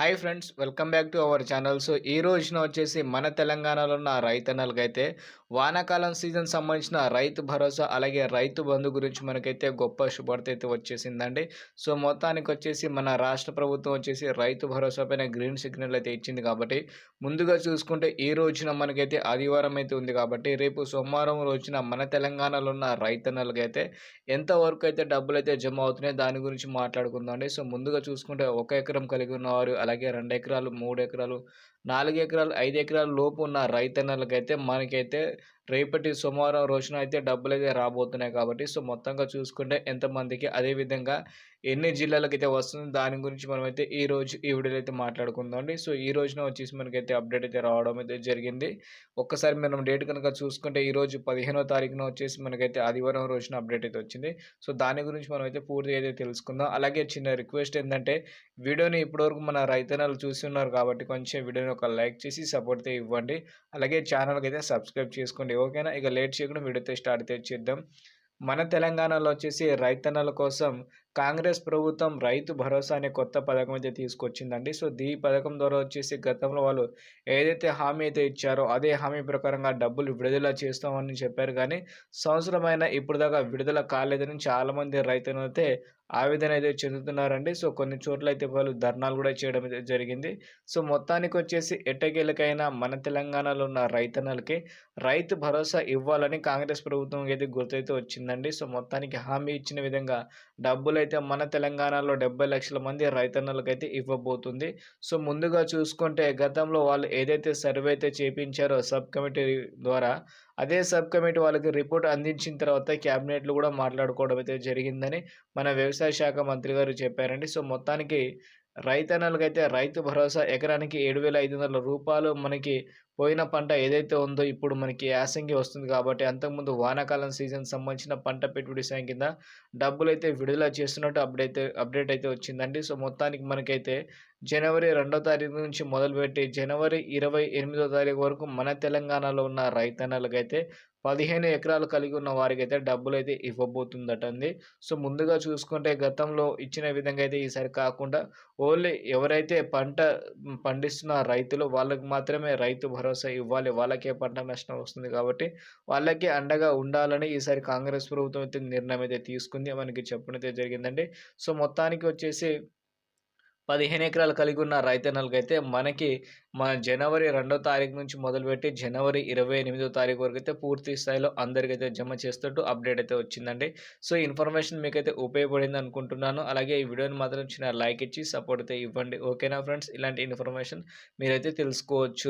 Hi friends welcome back to our channel. So ఈ రోజున వచ్చేసి మన తెలంగాణలో ఉన్న రైతన్నలకైతే వానాకాలం సీజన్ సంబంధించిన రైతు భరోసా అలాగే రైతు బంధు గురించి మనకైతే గొప్ప శుభార్త అయితే వచ్చేసిందండి. సో మొత్తానికి వచ్చేసి మన రాష్ట్ర ప్రభుత్వం వచ్చేసి రైతు భరోసా పైన గ్రీన్ సిగ్నల్ అయితే ఇచ్చింది కాబట్టి ముందుగా చూసుకుంటే ఈ రోజున మనకైతే ఆదివారం అయితే ఉంది కాబట్టి రేపు సోమవారం రోజున మన తెలంగాణలో ఉన్న రైతన్నలకైతే ఎంతవరకు అయితే డబ్బులు అయితే జమ అవుతున్నాయో దాని గురించి మాట్లాడుకుందాం అండి సో ముందుగా చూసుకుంటే ఒక ఎకరం కలిగి ఉన్నవారు అలాగే రెండు ఎకరాలు మూడు ఎకరాలు నాలుగు ఎకరాలు ఐదు ఎకరాల లోపు ఉన్న రైతన్నలకైతే మనకైతే రేపటి సోమవారం రోజున అయితే డబ్బులు అయితే రాబోతున్నాయి కాబట్టి సో మొత్తంగా చూసుకుంటే ఎంతమందికి అదేవిధంగా ఎన్ని జిల్లాలకు అయితే వస్తుంది దాని గురించి మనమైతే ఈ రోజు ఈ వీడియోలో అయితే మాట్లాడుకుందాం అండి. సో ఈ రోజున వచ్చేసి మనకైతే అప్డేట్ అయితే రావడం అయితే జరిగింది. ఒక్కసారి మనం డేట్ కనుక చూసుకుంటే ఈ రోజు పదిహేనో తారీఖున వచ్చేసి మనకైతే ఆదివారం రోజున అప్డేట్ అయితే వచ్చింది. సో దాని గురించి మనం అయితే పూర్తిగా అయితే తెలుసుకుందాం. అలాగే చిన్న రిక్వెస్ట్ ఏంటంటే వీడియోని ఇప్పటివరకు మన రైతన్నలు చూసి ఉన్నారు కాబట్టి కొంచెం వీడియోని ఒక లైక్ చేసి సపోర్ట్ అయితే ఇవ్వండి. అలాగే ఛానల్కి అయితే సబ్స్క్రైబ్ చేసుకోండి. ఓకేనా ఇక లేట్ చేయకుండా వీడియోతో స్టార్ట్ అయితే చేద్దాం మన తెలంగాణలో వచ్చేసి రైతన్నల కోసం కాంగ్రెస్ ప్రభుత్వం రైతు భరోసా అనే కొత్త పథకం అయితే తీసుకొచ్చిందండి. సో ఈ పథకం ద్వారా వచ్చేసి గతంలో వాళ్ళు ఏదైతే హామీ అయితే ఇచ్చారో అదే హామీ ప్రకారంగా డబ్బులు విడుదల చేస్తామని చెప్పారు. కానీ సంవత్సరమైన ఇప్పుడు దాకా విడుదల కాలేదని చాలామంది రైతులు అయితే ఆవేదన అయితే చెందుతున్నారండి. సో కొన్ని చోట్ల అయితే వాళ్ళు ధర్నాలు కూడా చేయడం అయితే జరిగింది. సో మొత్తానికి వచ్చేసి ఎట్టకేలకైనా మన తెలంగాణలో ఉన్న రైతన్నలకి రైతు భరోసా ఇవ్వాలని కాంగ్రెస్ ప్రభుత్వం అయితే గుర్తైతే వచ్చిందండి. సో మొత్తానికి హామీ ఇచ్చిన విధంగా డబ్బులైతే మన తెలంగాణలో డెబ్బై లక్షల మంది రైతన్నలకైతే ఇవ్వబోతుంది. సో ముందుగా చూసుకుంటే గతంలో వాళ్ళు ఏదైతే సర్వే అయితే చేపించారో సబ్ కమిటీ ద్వారా అదే సబ్ కమిటీ వాళ్ళకి రిపోర్ట్ అందించిన తర్వాత క్యాబినెట్లు కూడా మాట్లాడుకోవడం అయితే జరిగిందని మన వ్యవసాయ శాఖ మంత్రి గారు చెప్పారండి. సో మొత్తానికి రైతన్నలకైతే రైతు భరోసా ఎకరానికి ఏడు వేల ఐదు వందల రూపాయలు మనకి పోయిన పంట ఏదైతే ఉందో ఇప్పుడు మనకి యాసంగి వస్తుంది కాబట్టి అంతకుముందు వానాకాలం సీజన్ సంబంధించిన పంట పెట్టుబడి సాయం కింద డబ్బులు అయితే విడుదల చేస్తున్నట్టు అప్డేట్ అప్డేట్ అయితే వచ్చిందండి. సో మొత్తానికి మనకైతే జనవరి రెండో తారీఖు నుంచి మొదలుపెట్టి జనవరి ఇరవై ఎనిమిదో తారీఖు వరకు మన తెలంగాణలో ఉన్న రైతన్నలకైతే పదిహేను ఎకరాలు కలిగి ఉన్న వారికి అయితే డబ్బులు అయితే ఇవ్వబోతుందటండి సో ముందుగా చూసుకుంటే గతంలో ఇచ్చిన విధంగా అయితే ఈసారి కాకుండా ఓన్లీ ఎవరైతే పంట పండిస్తున్న రైతులు వాళ్ళకి మాత్రమే రైతు భరోసా ఇవ్వాలి. వాళ్ళకే పంట నష్టం వస్తుంది కాబట్టి వాళ్ళకి అండగా ఉండాలని ఈసారి కాంగ్రెస్ ప్రభుత్వం అయితే నిర్ణయం అయితే తీసుకుంది. మనకి చెప్పడం అయితే జరిగిందండి. సో మొత్తానికి వచ్చేసి పదిహేను ఎకరాలు కలిగి ఉన్న రైతన్నలకైతే మనకి మన జనవరి రెండో తారీఖు నుంచి మొదలుపెట్టి జనవరి ఇరవై ఎనిమిదో తారీఖు వరకు అయితే పూర్తి స్థాయిలో అందరికైతే జమ చేస్తూ అప్డేట్ అయితే వచ్చిందండి. సో ఇన్ఫర్మేషన్ మీకైతే ఉపయోగపడింది అనుకుంటున్నాను. అలాగే ఈ వీడియోని మాత్రం చిన్న లైక్ ఇచ్చి సపోర్ట్ అయితే ఇవ్వండి. ఓకేనా ఫ్రెండ్స్? ఇలాంటి ఇన్ఫర్మేషన్ మీరైతే తెలుసుకోవచ్చు.